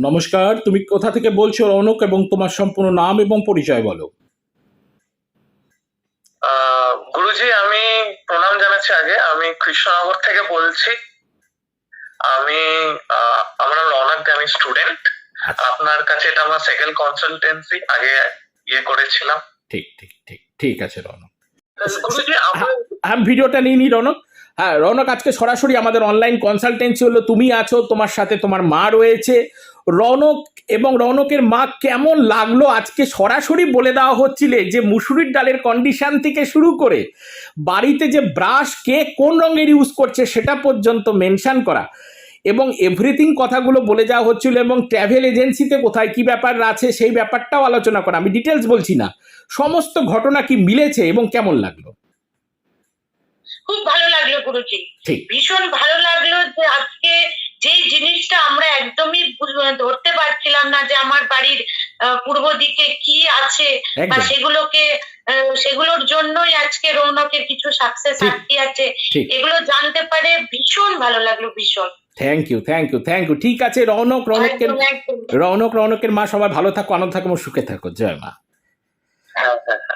নমস্কার তুমি কোথা থেকে বলছো রৌনক এবং তোমার সম্পূর্ণ নাম এবং পরিচয় বলো? আহ, গুরুজি আমি প্রণাম জানাচ্ছি আগে। আমি কৃষ্ণনগর থেকে বলছি। আমি আহ, আমার নাম রৌনক আমি স্টুডেন্ট আচ্ছা। আপনার কাছে এটা আমার সেকেন্ড কনসালটেন্সি আগে ইয়ে করেছিলাম। ঠিক ঠিক ঠিক ঠিক আছে রৌনক। গুরুজি আমার হ্যাঁ ভিডিওটা নিয়ে নি রৌনক। হ্যাঁ রৌনক, আজকে সরাসরি আমাদের অনলাইন কনসালটেন্সি হলো, তুমি আছো, তোমার সাথে তোমার মা রয়েছে। রৌনক এবং রৌনকের মা কেমন লাগল? আজকে সরাসরি বলে দেওয়া হচ্ছিলে যে, মুসুরির ডালের কন্ডিশন থেকে শুরু করে বাড়িতে যে ব্রাশ কে কোন রঙের ইউজ করছে সেটা পর্যন্ত মেনশান করা এবং এভরিথিং কথাগুলো বলে যাওয়া হচ্ছিল এবং ট্রাভেল এজেন্সিতে কোথায় কি ব্যাপার আছে সেই ব্যাপারটাও আলোচনা করা। আমি ডিটেলস বলছি না। সমস্ত ঘটনা কি মিলেছে এবং কেমন লাগল? খুব ভালো লাগল গুরুজি। ভীষণ ভালো লাগল যে আজকে যেই জিনিসটা আমরা একদমই ধরতে পারছিলাম না যে আমার বাড়ির পূর্ব দিকে কি আছে বা সেগুলোকে সেগুলোর জন্যই আজকে রৌনকের কিছু সাকসেস। আটকে আছে। এগুলো জানতে পারে ভীষণ ভালো লাগল ভীষণ। Thank you thank you thank you ঠিক আছে রৌনক রৌনকের রৌনক রৌনকের মা সবাই ভালো থাকো আনন্দ থাকো সুখে থাকো। জয় মা। হ্যাঁ হ্যাঁ হ্যাঁ।